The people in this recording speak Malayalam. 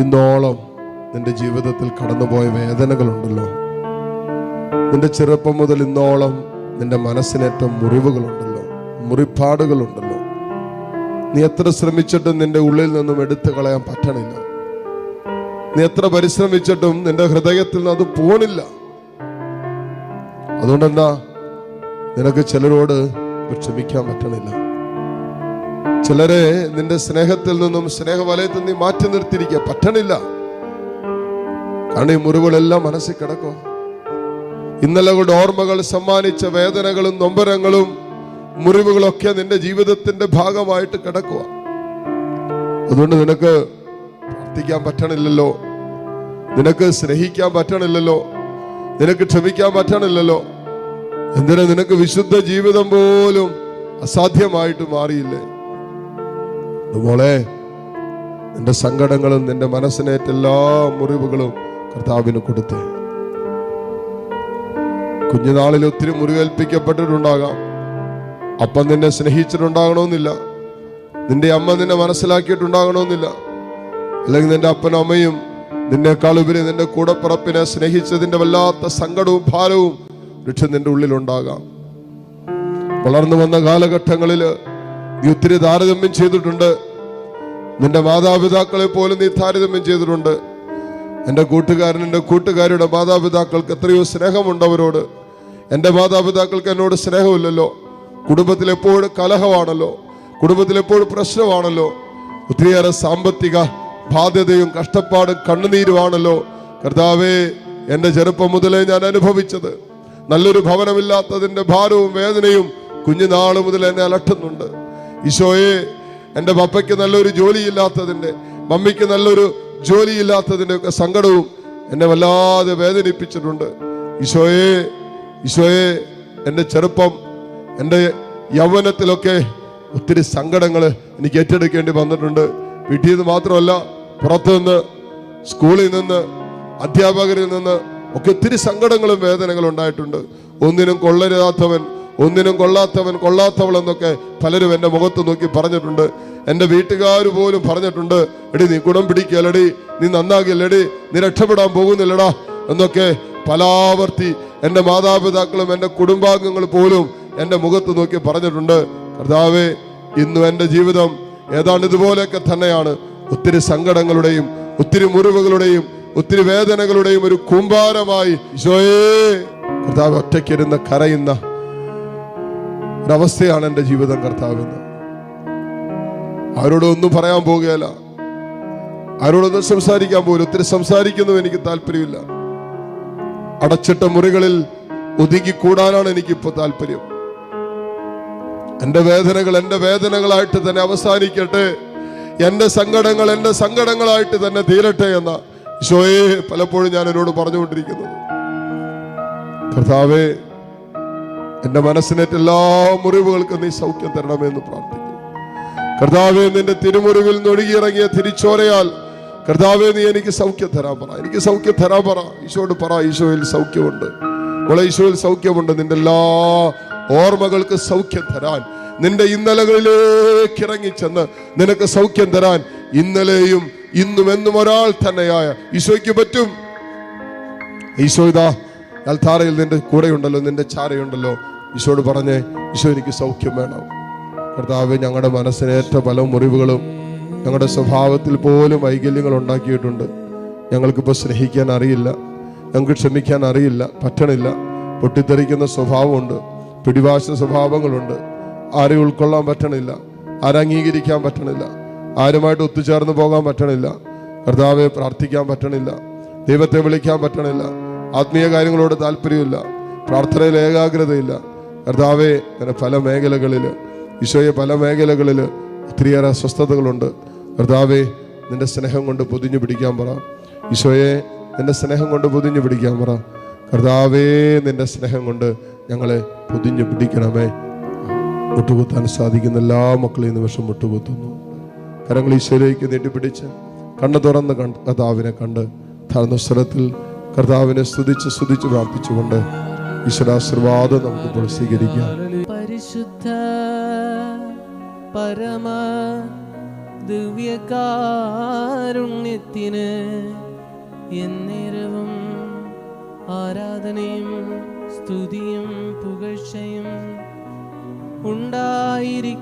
ഇന്നോളം നിന്റെ ജീവിതത്തിൽ കടന്നുപോയ വേദനകളുണ്ടല്ലോ. നിന്റെ ചെറുപ്പം മുതൽ ഇന്നോളം നിന്റെ മനസ്സിനേറ്റ മുറിവുകളുണ്ടല്ലോ. മുറിപ്പാടുകളുണ്ടല്ലോ. നീ എത്ര ശ്രമിച്ചിട്ടും നിന്റെ ഉള്ളിൽ നിന്നും എടുത്തു കളയാൻ പറ്റണില്ല. നീ എത്ര പരിശ്രമിച്ചിട്ടും നിന്റെ ഹൃദയത്തിൽ നിന്ന് അത് പോണില്ല. അതുകൊണ്ടെന്താ നിനക്ക് ചിലരോട് ക്ഷമിക്കാൻ പറ്റണില്ല. ചിലരെ നിന്റെ സ്നേഹത്തിൽ നിന്നും സ്നേഹവലയത്തിൽ നീ മാറ്റി നിർത്തിയിരിക്കുക. പറ്റണില്ല. കാരണം ഈ മുറിവുകളെല്ലാം മനസ്സിൽ കിടക്കും. ഇന്നലകളുടെ ഓർമ്മകൾ സമ്മാനിച്ച വേദനകളും നൊമ്പരങ്ങളും മുറിവുകളൊക്കെ നിന്റെ ജീവിതത്തിന്റെ ഭാഗമായിട്ട് കിടക്കുക അതുകൊണ്ട് നിനക്ക് പ്രാർത്ഥിക്കാൻ പറ്റണില്ലല്ലോ. നിനക്ക് സ്നേഹിക്കാൻ പറ്റണില്ലല്ലോ. നിനക്ക് ക്ഷമിക്കാൻ പറ്റണില്ലല്ലോ. എന്തിനാ നിനക്ക് വിശുദ്ധ ജീവിതം പോലും അസാധ്യമായിട്ട് മാറിയില്ലേ? മോളെ നിന്റെ സങ്കടങ്ങളും നിന്റെ മനസ്സിനേറ്റ എല്ലാ മുറിവുകളും കർത്താവിന് കൊടുത്ത്. കുഞ്ഞുനാളിൽ ഒത്തിരി മുറിവേൽപ്പിക്കപ്പെട്ടിട്ടുണ്ടാകാം. അപ്പം നിന്നെ സ്നേഹിച്ചിട്ടുണ്ടാകണമെന്നില്ല. നിന്റെ അമ്മ നിന്നെ മനസ്സിലാക്കിയിട്ടുണ്ടാകണമെന്നില്ല. അല്ലെങ്കിൽ നിന്റെ അപ്പനും അമ്മയും നിന്നേക്കാൾ ഉപരി നിന്റെ കൂടപ്പിറപ്പിനെ സ്നേഹിച്ചതിന്റെ വല്ലാത്ത സങ്കടവും ഭാരവും ലക്ഷ്യം നിന്റെ ഉള്ളിലുണ്ടാകാം. വളർന്നു വന്ന കാലഘട്ടങ്ങളിൽ നീ ഒത്തിരി താരതമ്യം ചെയ്തിട്ടുണ്ട്. നിന്റെ മാതാപിതാക്കളെ പോലും നീ താരതമ്യം ചെയ്തിട്ടുണ്ട്. എന്റെ കൂട്ടുകാരൻ എന്റെ കൂട്ടുകാരിയുടെ മാതാപിതാക്കൾക്ക് എത്രയോ സ്നേഹമുണ്ട് അവരോട്. എന്റെ മാതാപിതാക്കൾക്ക് എന്നോട് സ്നേഹമില്ലല്ലോ. കുടുംബത്തിൽ എപ്പോഴും കലഹമാണല്ലോ. കുടുംബത്തിൽ എപ്പോഴും പ്രശ്നമാണല്ലോ. ഒത്തിരിയേറെ സാമ്പത്തിക ബാധ്യതയും കഷ്ടപ്പാടും കണ്ണുനീരുമാണല്ലോ. കർത്താവേ എന്റെ ചെറുപ്പം മുതലേ ഞാൻ അനുഭവിച്ചത്. നല്ലൊരു ഭവനമില്ലാത്തതിന്റെ ഭാരവും വേദനയും കുഞ്ഞുനാൾ മുതൽ എന്നെ അലട്ടുന്നുണ്ട്. ഈശോയെ എന്റെ പപ്പയ്ക്ക് നല്ലൊരു ജോലിയില്ലാത്തതിന്റെ മമ്മിക്ക് നല്ലൊരു ജോലിയില്ലാത്തതിന്റെ ഒക്കെ സങ്കടവും എന്നെ വല്ലാതെ വേദനിപ്പിച്ചിട്ടുണ്ട്. ഈശോയെ ഈശോയെ എന്റെ ചെറുപ്പം എന്റെ യൗവനത്തിലൊക്കെ ഒത്തിരി സങ്കടങ്ങൾ എനിക്ക് ഏറ്റെടുക്കേണ്ടി വന്നിട്ടുണ്ട്. വീട്ടിൽ നിന്ന് മാത്രമല്ല പുറത്തുനിന്ന് സ്കൂളിൽ നിന്ന് അധ്യാപകരിൽ നിന്ന് ഒക്കെ ഒത്തിരി സങ്കടങ്ങളും വേദനകളും ഉണ്ടായിട്ടുണ്ട്. ഒന്നിനും കൊള്ളരുതാത്തവൻ ഒന്നിനും കൊള്ളാത്തവൻ കൊള്ളാത്തവൾ എന്നൊക്കെ പലരും എന്റെ മുഖത്ത് നോക്കി പറഞ്ഞിട്ടുണ്ട്. എന്റെ വീട്ടുകാർ പോലും പറഞ്ഞിട്ടുണ്ട് എടി നീ ഗുണം പിടിക്കലടി നീ നന്നാകില്ലടി നീ രക്ഷപ്പെടാൻ പോകുന്നില്ലടാ എന്നൊക്കെ പലാവർത്തി എന്റെ മാതാപിതാക്കളും എന്റെ കുടുംബാംഗങ്ങൾ പോലും എന്റെ മുഖത്ത് നോക്കി പറഞ്ഞിട്ടുണ്ട്. കർത്താവേ ഇന്നും എന്റെ ജീവിതം ഏതാണ്ട് ഇതുപോലെയൊക്കെ തന്നെയാണ്. ഒത്തിരി സങ്കടങ്ങളുടെയും ഒത്തിരി മുറിവുകളുടെയും ഒത്തിരി വേദനകളുടെയും ഒരു കൂമ്പാരമായി. കർത്താവ് ഒറ്റയ്ക്കിരുന്ന് കരയുന്ന ഒരവസ്ഥയാണ് എന്റെ ജീവിതം കർത്താവെന്ന് ഒന്നും പറയാൻ പോകുകയല്ല. ആരോടൊന്നും സംസാരിക്കാൻ പോലും ഒത്തിരി സംസാരിക്കുന്നു എനിക്ക് താല്പര്യമില്ല. അടച്ചിട്ട മുറികളിൽ ഒതുങ്ങി കൂടാനാണ് എനിക്കിപ്പോ താല്പര്യം. എന്റെ വേദനകൾ എന്റെ വേദനകളായിട്ട് തന്നെ അവസാനിക്കട്ടെ. എന്റെ സങ്കടങ്ങൾ എന്റെ സങ്കടങ്ങളായിട്ട് തന്നെ തീരട്ടെ എന്ന ഷോയെ പലപ്പോഴും ഞാൻ എന്നോട് പറഞ്ഞുകൊണ്ടിരിക്കുന്നത്. കർത്താവേ എന്റെ മനസ്സിനേറ്റ എല്ലാ മുറിവുകൾക്കും നീ സൗഖ്യം തരണമെന്ന് പ്രാർത്ഥിക്കുന്നു. കർത്താവെ നിന്റെ തിരുമുറിവിൽ നൊഴുകിയിറങ്ങിയ തിരിച്ചോരയാൽ കർത്താവെ നീ എനിക്ക് സൗഖ്യം തരാൻ പറ. എനിക്ക് സൗഖ്യം തരാൻ പറ. ഈശോട് പറ ഈശോയിൽ സൗഖ്യമുണ്ട്. മോളെ ഈശോയിൽ സൗഖ്യമുണ്ട്. നിന്റെ എല്ലാ ഓർമ്മകൾക്ക് സൗഖ്യം തരാൻ. നിന്റെ ഇന്നലകളിലേക്ക് ഇറങ്ങിച്ചെന്ന് നിനക്ക് സൗഖ്യം തരാൻ. ഇന്നലെയും ഇന്നും എന്നും ഒരാൾ തന്നെയായ ഈശോയ്ക്ക് പറ്റും. ഈശോ ഇതാ അൽത്താറയിൽ നിന്റെ കൂടെയുണ്ടല്ലോ നിന്റെ ചാരയുണ്ടല്ലോ. ഈശോട് പറഞ്ഞേ ഈശോ എനിക്ക് സൗഖ്യം വേണം. കർത്താവ് ഞങ്ങളുടെ മനസ്സിനേറ്റ പല മുറിവുകളും ഞങ്ങളുടെ സ്വഭാവത്തിൽ പോലും വൈകല്യങ്ങൾ ഉണ്ടാക്കിയിട്ടുണ്ട്. ഞങ്ങൾക്കിപ്പോൾ സ്നേഹിക്കാൻ അറിയില്ല ഞങ്ങൾക്ക് ക്ഷമിക്കാൻ അറിയില്ല പറ്റണില്ല. പൊട്ടിത്തെറിക്കുന്ന സ്വഭാവമുണ്ട് പിടിവാശ സ്വഭാവങ്ങളുണ്ട്. ആരെ ഉൾക്കൊള്ളാൻ പറ്റണില്ല ആരെ അംഗീകരിക്കാൻ പറ്റണില്ല ആരുമായിട്ട് ഒത്തുചേർന്ന് പോകാൻ പറ്റണില്ല. കർത്താവെ പ്രാർത്ഥിക്കാൻ പറ്റണില്ല ദൈവത്തെ വിളിക്കാൻ പറ്റണില്ല. ആത്മീയ കാര്യങ്ങളോട് താല്പര്യമില്ല. പ്രാർത്ഥനയിൽ ഏകാഗ്രതയില്ല. കർത്താവെ അങ്ങനെ പല മേഖലകളിൽ ഈശോയെ പല മേഖലകളിൽ ഒത്തിരിയേറെ അസ്വസ്ഥതകളുണ്ട്. കർത്താവെ നിന്റെ സ്നേഹം കൊണ്ട് പൊതിഞ്ഞു പിടിക്കാൻ പറ. ഈശോയെ നിന്റെ സ്നേഹം കൊണ്ട് പൊതിഞ്ഞു പിടിക്കാൻ പറ. കർത്താവേ നിന്റെ സ്നേഹം കൊണ്ട് ഞങ്ങളെ പൊതിഞ്ഞു പിടിക്കണമേ. മുട്ടുകുത്താൻ സാധിക്കുന്ന എല്ലാ മക്കളെയും നിമിഷം മുട്ടുകുത്തുന്നു. കരങ്ങൾ ഈശോയിലേക്ക് നീട്ടിപ്പിടിച്ച് കണ്ണു തുറന്ന് കണ്ട് കർത്താവിനെ കണ്ട് താഴ്ന്ന സ്ഥലത്തിൽ കർത്താവിനെ സ്തുതിച്ച് സ്തുതിച്ച് പ്രാർത്ഥിച്ചുകൊണ്ട് ഈശ്വരാശീർവാദം നമുക്കിപ്പോൾ സ്വീകരിക്കാം. പരിശുദ്ധ പരമ ദിവ്യകാരുണ്യത്തിന് എന്നേരവും ആരാധനയും സ്തുതിയും പുകഴ്ചയും ഉണ്ടായിരിക്കട്ടെ.